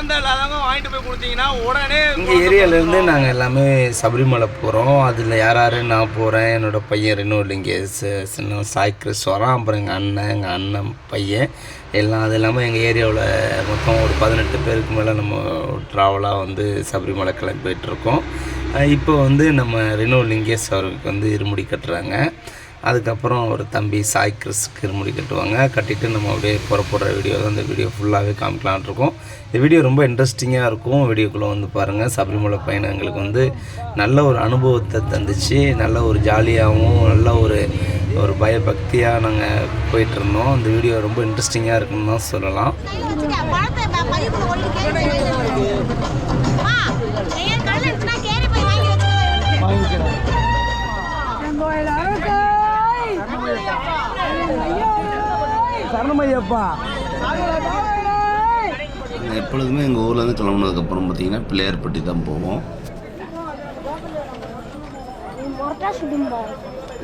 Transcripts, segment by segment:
குழந்தை இல்லாதவங்க வாங்கிட்டு போய் கொடுத்தீங்கன்னா உடனே எங்கள் ஏரியாவிலேருந்து நாங்கள் எல்லாமே சபரிமலை போகிறோம் அதில் யார் யார் நான் போகிறேன் என்னோடய பையன் ரெனோல் இங்கே சின்ன சாய் கிறிஸ் வரான் அப்புறம் எங்கள் அண்ணன் எங்கள் அண்ணன் பையன். எல்லாம் அது இல்லாமல் எங்கள் ஏரியாவில் மொத்தம் ஒரு பதினெட்டு பேருக்கு மேலே நம்ம ட்ராவலாக வந்து சபரிமலை கிளம்பி போயிட்டுருக்கோம் இப்போ வந்து நம்ம ரெனோ லிங்கேஸ் அவருக்கு வந்து இருமுடி கட்டுறாங்க. அதுக்கப்புறம் ஒரு தம்பி சாய் கிறிஸ்க்கு இருமுடி கட்டுவாங்க. கட்டிட்டு நம்ம அப்படியே புறப்படுற வீடியோ தான் இந்த வீடியோ ஃபுல்லாகவே காமிக்கலாம்னு இருக்கோம். இந்த வீடியோ ரொம்ப இன்ட்ரெஸ்டிங்காக இருக்கும். வீடியோக்குள்ளே வந்து பாருங்கள் சபரிமலை பயணம் எங்களுக்கு வந்து நல்ல ஒரு அனுபவத்தை தந்துச்சு. நல்ல ஒரு ஜாலியாகவும் நல்ல ஒரு ஒரு பயபக்தியாக நாங்கள் போயிட்டுருந்தோம் இந்த வீடியோ ரொம்ப இன்ட்ரெஸ்டிங்காக இருக்குன்னு தான் சொல்லலாம். பழத்தை சரணமையப்பா. எப்பொழுதுமே எங்கள் ஊர்லேருந்து கிளம்புனதுக்கப்புறம் பார்த்தீங்கன்னா பிள்ளையார்பட்டி தான் போவோம்.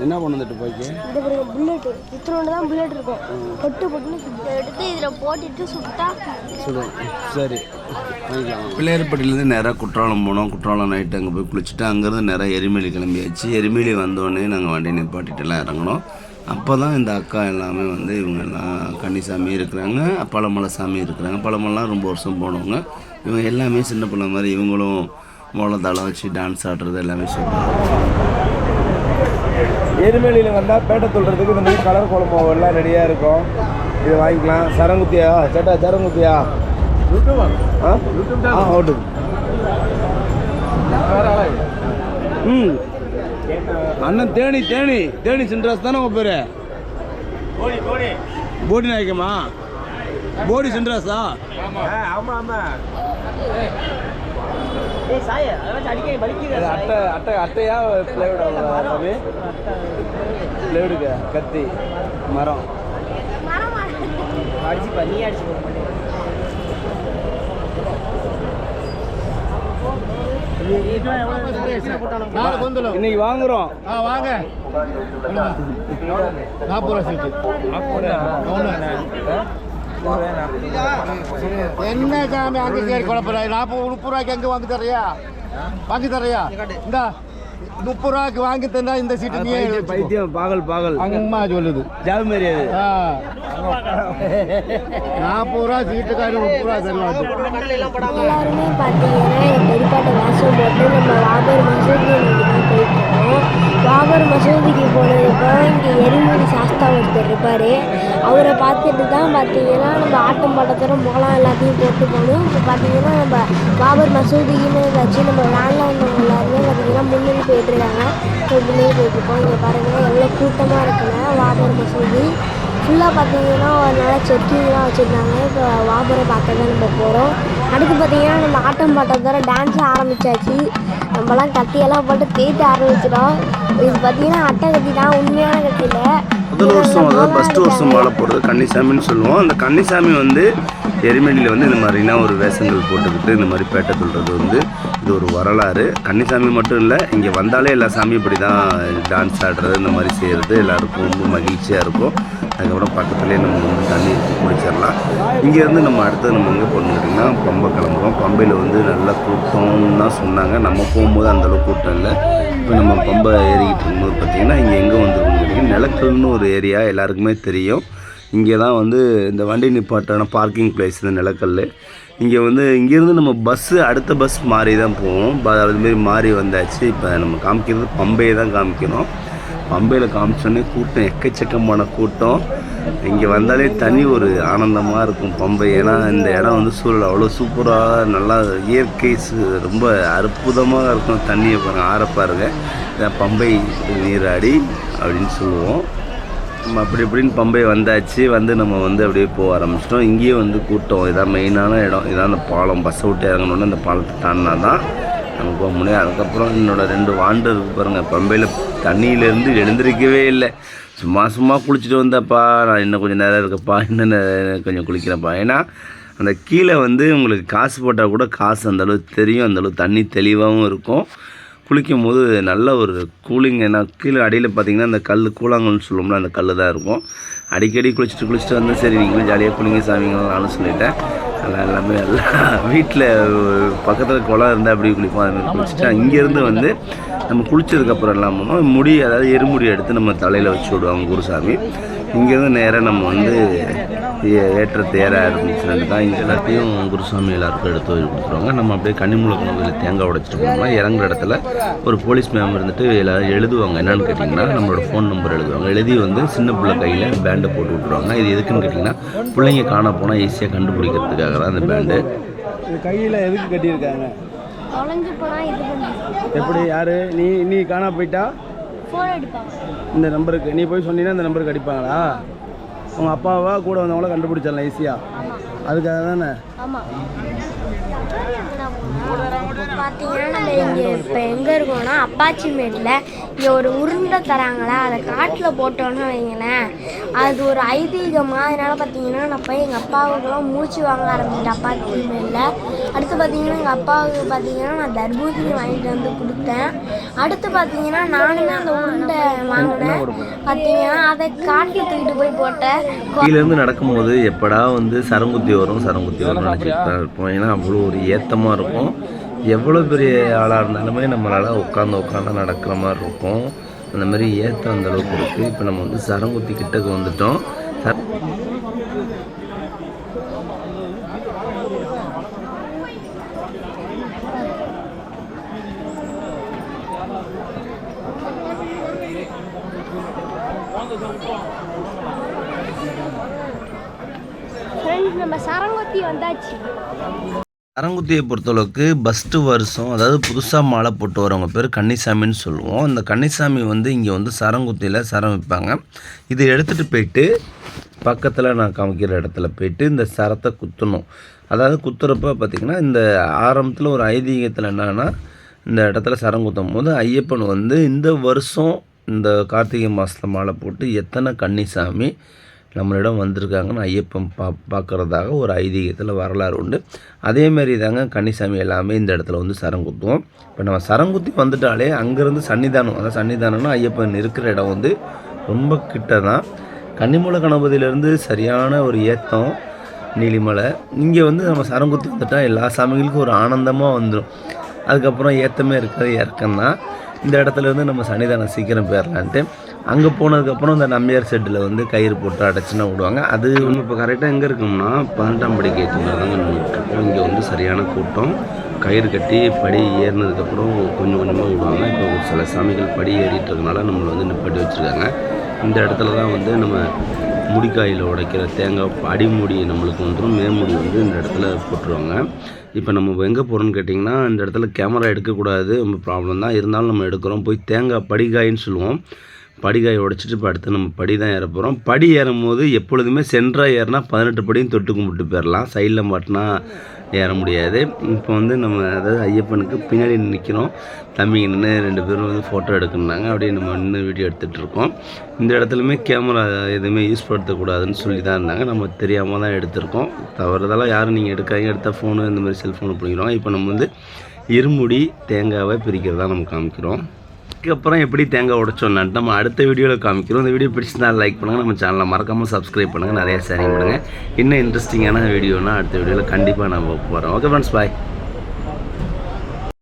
என்ன பண்ணுதுட்டு போய்க்கு இது ஒரு புல்லட் இத்தனோட தான் புல்லட் இருக்கும் பட்டு பொட்டுன்னு எடுத்து இதில் போட்டுட்டு சுட்டா சுடும் சரி பிள்ளையார்பட்டியிலேருந்து நேராக குற்றாலம் போனோம். குற்றாலம் நைட்டு அங்கே போய் குளிச்சுட்டு அங்கேருந்து நேராக எரிமேலி கிளம்பியாச்சு. எரிமேலி வந்தோடனே நாங்கள் வண்டி நிப்பாட்டிட்டுலாம் இறங்கினோம். அப்போ தான் இந்த அக்கா எல்லாமே வந்து இவங்க எல்லாம் கன்னிசாமி இருக்கிறாங்க பழமலை சாமி இருக்கிறாங்க. பழமலாம் ரொம்ப வருஷம் போனவங்க. இவங்க எல்லாமே சின்ன பிள்ளை மாதிரி இவங்களும் மோளத்தாளம் வச்சு டான்ஸ் ஆடுறது எல்லாமே சொல்கிறாங்க எரிமேலியில் வந்தால் பேட்டை தொல்றதுக்கு இந்த மாதிரி கலர் குழம்பு எல்லாம் ரெடியாக இருக்கும். இது வாங்கிக்கலாம். சரங்குத்தியா? சேட்டா சரங்குத்தியா? ஆ? ஆ ஓட்டு ம். அண்ணன் தேனி தேனி. தேனி சின்ராஸ் தானே உங்க பேரு? போடி நாயக்கமா போடி சின்ராஸா இது அட்டை அட்டை அட்டையா பிளேவுட் பிளேவுடுக்கு கத்தி மரம். இன்னைக்கு வாங்குறோம். வாங்க. நாற்பது ரூபா சீட்டு என்ன சாமி அங்கே சரி குழப்பம் நாற்பது முப்பது ரூபாய்க்கு அங்கே வாங்கி தர்றியா? வாங்கி தர்றியா? இந்தா. முப்பது ரூபாய்க்கு வாங்கி தந்தா இந்த சீட்டு நீ பைத்தியம் பாகல் பாகல். அம்மா சொல்லுது. ஜாவு மாரி அது. நாற்பது ரூபா சீட்டுக்காரு முப்பது ரூபா தருவாங்க எல்லாருமே பார்த்தீங்கன்னா எங்கள் பெரியப்பாட்டை வாசம் போட்டு நம்ம வாபர் தான் போயிட்டுருக்கோம். வாபர் மசூதிக்கு போனதுக்கு இங்கே எரிமொழி சாஸ்தா ஒருத்தர் இருப்பார். அவரை பார்த்துட்டு தான் பார்த்தீங்கன்னா நம்ம ஆட்டம் பாட்டத்தரம் போகலாம் எல்லாத்தையும் போட்டு போகணும் இப்போ பார்த்தீங்கன்னா நம்ம பாபர் மசூதிக்குன்னு வச்சு நம்ம வேனில் வந்தவங்க எல்லாருமே பார்த்தீங்கன்னா முன்னணி போயிட்டுருக்காங்க. இப்போ முன்னணி போயிட்டுருக்கோம். இங்கே பாருங்கள் எவ்வளோ கூட்டமாக இருக்குன்னா பாபர் மசூதி. ஃபுல்லாக பார்த்தீங்கன்னா ஒரு நல்லா செக்கிங்லாம் வச்சுருந்தாங்க. இப்போ வாபரை பார்க்க தான் நம்ம போகிறோம். அடுத்து பார்த்தீங்கன்னா நம்ம ஆட்டம் பாட்டத்தோட டான்ஸ் ஆரம்பிச்சாச்சு. நம்மலாம் கத்தியெல்லாம் போட்டு தேய்த்து ஆரம்பிச்சிடும் இது பார்த்தீங்கன்னா அட்டை கத்தி தான் உண்மையான கத்தியில் முதல் வருஷம் அதாவது ஃபஸ்ட்டு வருஷம் மாலை போடுறது கன்னிசாமின்னு சொல்லுவோம். அந்த கன்னிசாமி வந்து எரிமேலியில் வந்து இந்த மாதிரினா ஒரு வேஷங்கள் போட்டுக்கிட்டு இந்த மாதிரி பேட்டை சொல்கிறது வந்து இது ஒரு வரலாறு. கன்னிசாமி மட்டும் இல்லை இங்கே வந்தாலே எல்லா சாமியும் இப்படி தான் டான்ஸ் ஆடுறது இந்த மாதிரி செய்கிறது எல்லாருக்கும் ரொம்ப மகிழ்ச்சியாக இருக்கும். அதுக்கப்புறம் பக்கத்துலேயே நம்ம வந்து தண்ணி இருக்கு இங்கேருந்து நம்ம அடுத்தது நம்ம எங்கே போகணும் கேட்டிங்கன்னா பம்பை கிளம்புறோம். பம்பையில் வந்து நல்லா கூட்டம்னு தான் சொன்னாங்க. நம்ம போகும்போது அந்தளவுக்கு கூட்டம் இல்லை. இப்போ நம்ம பம்பை ஏறிக்கிட்டு இருக்கும்போது பார்த்திங்கன்னா இங்கே எங்கே வந்துருக்கோம் கேட்டிங்கன்னா நிலக்கல்னு ஒரு ஏரியா எல்லாருக்குமே தெரியும். இங்கே தான் வந்து இந்த வண்டி நிப்பாட்டான பார்க்கிங் பிளேஸ் இந்த நிலக்கல் இங்கே வந்து இங்கேருந்து நம்ம பஸ்ஸு அடுத்த பஸ் மாறி தான் போவோம். ப- அதுமாரி மாறி வந்தாச்சு. இப்போ நம்ம காமிக்கிறது பம்பையை தான் காமிக்கிறோம் பம்பையில் காமிச்சோன்னே கூட்டம் எக்கச்சக்கமான கூட்டம். இங்கே வந்தாலே தனி ஒரு ஆனந்தமாக இருக்கும் பம்பை. ஏன்னா இந்த இடம் வந்து சூழல் அவ்வளோ சூப்பராக நல்லா இயற்கை சு- ரொம்ப அற்புதமாக இருக்கும். தண்ணியை பாருங்கள் ஆற பாருங்க. இதான் பம்பை நீராடி அப்படின்னு சொல்லுவோம். நம்ம அப்படி இப்படின்னு பம்பை வந்தாச்சு. வந்து நம்ம வந்து அப்படியே போக ஆரம்பிச்சிட்டோம். இங்கேயே வந்து கூட்டம். இதான் மெயினான இடம். இதான் அந்த பாலம். பஸ்ஸை விட்டு இறங்கணுன்னு அந்த பாலத்தை தாண்டினா தான் அங்கே போக முடியும் அதுக்கப்புறம் என்னோட ரெண்டு வாண்டு இருக்கு பாருங்கள் பம்பையில் தண்ணியிலேருந்து எழுந்திருக்கவே இல்லை. சும்மா சும்மா குளிச்சுட்டு வந்தப்பா நான் இன்னும் கொஞ்சம் நேரம் இருக்கப்பா இன்னும் கொஞ்சம் குளிக்கிறேன்ப்பா. ஏன்னா அந்த கீழே வந்து உங்களுக்கு காசு போட்டால் கூட காசு அந்தளவு தெரியும். அந்தளவு தண்ணி தெளிவாகவும் இருக்கும். குளிக்கும் போது நல்ல ஒரு கூலிங். ஏன்னா கீழே அடியில் பார்த்தீங்கன்னா அந்த கல் கூழாங்கல்னு சொல்லுவோம்ல அந்த கல் தான் இருக்கும். அடிக்கடி குளிச்சுட்டு குளிச்சுட்டு வந்து சரி நீங்களும் ஜாலியாக குளிங்க சாமிங்கன்னு நானும் சொல்லிட்டேன். எல்லாம் எல்லாமே எல்லாம் வீட்டில் பக்கத்தில் குளம் இருந்தால் அப்படி குளிப்போம். அது மாதிரி குளிச்சுட்டா இங்கேருந்து வந்து நம்ம குளிச்சதுக்கப்புறம் எல்லாம் பண்ணோம். முடி அதாவது எருமுடி எடுத்து நம்ம தலையில் வச்சு விடுவாங்க குருசாமி இங்கேருந்து நேராக நம்ம வந்து ஏ- ஏற்ற தேர ஆரம்பிச்சுட்டு தான் இங்கே எல்லாத்தையும் குருசாமி எல்லாருக்கும் எடுத்து கொடுத்துருவாங்க. நம்ம அப்படியே கன்னிமுளக்கு கோவிலில் தேங்காய் உடைச்சிட்டு போனோம்னா இறங்குற இடத்துல ஒரு போலீஸ் மேம் இருந்துட்டு எல்லாரும் எழுதுவாங்க. என்னன்னு கேட்டிங்கன்னா நம்மளோட ஃபோன் நம்பர் எழுதுவாங்க. எழுதி வந்து சின்ன பிள்ளை கையில் பேண்டை போட்டு விட்ருவாங்க இது எதுக்குன்னு கேட்டிங்கன்னா பிள்ளைங்க காண போனால் ஈஸியாக கண்டுபிடிக்கிறதுக்காக தான் அந்த பேண்டு இது கையில் எதுக்கு கட்டியிருக்காங்க? எப்படி யாரு? நீ நீ காணா போயிட்டா? இந்த நம்பருக்கு நீ போய் சொன்னீங்கன்னா இந்த நம்பருக்கு அடிப்பாங்களா? உங்கள் அப்பாவா கூட வந்தவங்கள கண்டுபிடிச்சிடலாம் ஈஸியாக அதுக்காக தானே? பார்த்தீங்கன்னா நம்ம இங்கே இப்போ எங்கே இருக்கோம்னா அப்பாச்சி மேட்டில் இங்கே ஒரு உருண்டை தராங்களா? அதை காட்டில் போட்டோன்னு வைங்களேன். அது ஒரு ஐதீகமாக அதனால் பார்த்தீங்கன்னா நான் போய் எங்கள் அப்பாவுக்குலாம் மூச்சு வாங்க ஆரம்பிச்சிட்டேன் அப்பாச்சி மேட்டில் அடுத்து பார்த்தீங்கன்னா எங்கள் அப்பாவுக்கு பார்த்தீங்கன்னா நான் தர்பூசணி வாங்கிட்டு வந்து கொடுத்தேன். அடுத்து பார்த்தீங்கன்னா நானுமே அந்த உருண்டை வாங்கினேன் பார்த்தீங்கன்னா அதை காட்டில் தூக்கிட்டு போய் போட்டேன். கீழேருந்து நடக்கும்போது எப்படா வந்து சரங்குத்தி வரும் சரங்குத்தி வரும்னு நினச்சிட்டு தான் இருப்போம். ஏன்னா அவ்வளோ ஒரு ஏத்தமாக இருக்கும். எவ்வளோ பெரிய ஆளாக இருந்தாலுமே நம்மளால் உட்காந்து உட்காந்து நடக்கிற மாதிரி இருக்கும். அந்த மாதிரி ஏத்தம் அந்த அளவுக்கு இருக்குது இப்போ நம்ம வந்து சரங்குத்தி கிட்டக்கு வந்துட்டோம். நம்ம வந்தாச்சு. அரங்குத்தியை பொறுத்தளவுக்கு ஃபஸ்ட்டு வருஷம் அதாவது புதுசாக மாலை போட்டு வரவங்க பேர் கன்னிசாமின்னு சொல்லுவோம். இந்த கன்னிசாமி வந்து இங்கே வந்து சரங்குத்தியில் சரம் வைப்பாங்க. இதை எடுத்துகிட்டு போயிட்டு பக்கத்தில் நான் காமிக்கிற இடத்துல போயிட்டு இந்த சரத்தை குத்தணும். அதாவது குத்துறப்ப பார்த்திங்கன்னா இந்த ஆரம்பத்தில் ஒரு ஐதீகத்தில் என்னென்னா இந்த இடத்துல சரம் குத்தும் போது ஐயப்பன் வந்து இந்த வருஷம் இந்த கார்த்திகை மாதத்தில் மாலை போட்டு எத்தனை கன்னிசாமி நம்மளிடம் வந்திருக்காங்கன்னு ஐயப்பன் பா பார்க்குறதாக ஒரு ஐதீகத்தில் வரலாறு உண்டு. அதேமாரி தாங்க கன்னிசாமி எல்லாமே இந்த இடத்துல வந்து சரங்குத்துவோம் இப்போ நம்ம சரங்குத்தி வந்துட்டாலே அங்கேருந்து சன்னிதானம் அதாவது சன்னிதானம்னா ஐயப்பன் இருக்கிற இடம் வந்து ரொம்ப கிட்ட தான் கன்னிமூல கணபதியிலேருந்து சரியான ஒரு ஏத்தம் நீலிமலை. இங்கே வந்து நம்ம சரங்குத்தி வந்துட்டால் எல்லா சாமிகளுக்கும் ஒரு ஆனந்தமாக வந்துடும் அதுக்கப்புறம் ஏற்றமே இருக்கிறது இறக்கம் தான். இந்த இடத்துல இருந்து நம்ம சன்னிதானம் சீக்கிரம் போயிடலான்ட்டு அங்கே போனதுக்கப்புறம் இந்த நம்பியார் செட்டில் வந்து கயிறு போட்டு அடைச்சுன்னா விடுவாங்க. அது ஒன்று இப்போ கரெக்டாக எங்கே இருக்கோம்னா பதினெட்டாம் படி கேட்டு தாங்க நின்றுட்டுருக்கோம் இங்கே வந்து சரியான கூட்டம். கயிறு கட்டி படி ஏறினதுக்கப்புறம் கொஞ்சம் கொஞ்சமாக விடுவாங்க. இப்போ ஒரு சில சாமிகள் படி ஏறிட்டு இருக்கனால நம்மளை வந்து நிப்பாட்டி வச்சுருக்காங்க. இந்த இடத்துல தான் வந்து நம்ம முடிக்காயில் உடைக்கிற தேங்காய் அடிமுடி நம்மளுக்கு வந்துடும் மேமுடி வந்து இந்த இடத்துல போட்டுருவாங்க இப்போ நம்ம எங்கே போகிறோம்னு கேட்டிங்கன்னா இந்த இடத்துல கேமரா எடுக்கக்கூடாது ரொம்ப ப்ராப்ளம் தான். இருந்தாலும் நம்ம எடுக்கிறோம். போய் தேங்காய் படிகாயின்னு சொல்லுவோம். படிகாய் உடைச்சிட்டு இப்போ அடுத்து நம்ம படி தான் ஏற போகிறோம் படி ஏறும்போது எப்பொழுதுமே சென்ட்ராக ஏறினா பதினெட்டு படியும் தொட்டு கும்பிட்டு போயிடலாம் சைடில் மாட்டினா ஏற முடியாது. இப்போ வந்து நம்ம அதாவது ஐயப்பனுக்கு பின்னாடி நிற்கிறோம் தம்பிங்க நின்று ரெண்டு பேரும் வந்து ஃபோட்டோ எடுக்கணுனாங்க அப்படியே நம்ம நின்று வீடியோ எடுத்துகிட்டு இருக்கோம். இந்த இடத்துலையுமே கேமரா எதுவுமே யூஸ் படுத்தக்கூடாதுன்னு சொல்லி தான் இருந்தாங்க. நம்ம தெரியாமல் தான் எடுத்திருக்கோம். தவறுதெல்லாம் யாரும் நீங்கள் எடுக்காதீங்க. எடுத்தால் ஃபோனு இந்த மாதிரி செல்ஃபோனு பிடிக்கிறோம் இப்போ நம்ம வந்து இருமுடி தேங்காவை பிரிக்கிறதா நம்ம காமிக்கிறோம். அதுக்கப்புறம் எப்படி தேங்காய் உடைச்சோம்னாட்டு நம்ம அடுத்த வீடியோவில் காமிக்கிறோம். இந்த வீடியோ பிடிச்சிருந்தா லைக் பண்ணுங்கள் நம்ம சேனலை மறக்காமல் சப்ஸ்கிரைப் பண்ணுங்கள் நிறைய ஷேரிங் பண்ணுங்கள் இன்னும் இன்ட்ரெஸ்டிங்கான வீடியோனா அடுத்த வீடியோவில் கண்டிப்பாக நம்ம போகிறோம் ஓகே ஃப்ரெண்ட்ஸ் பாய்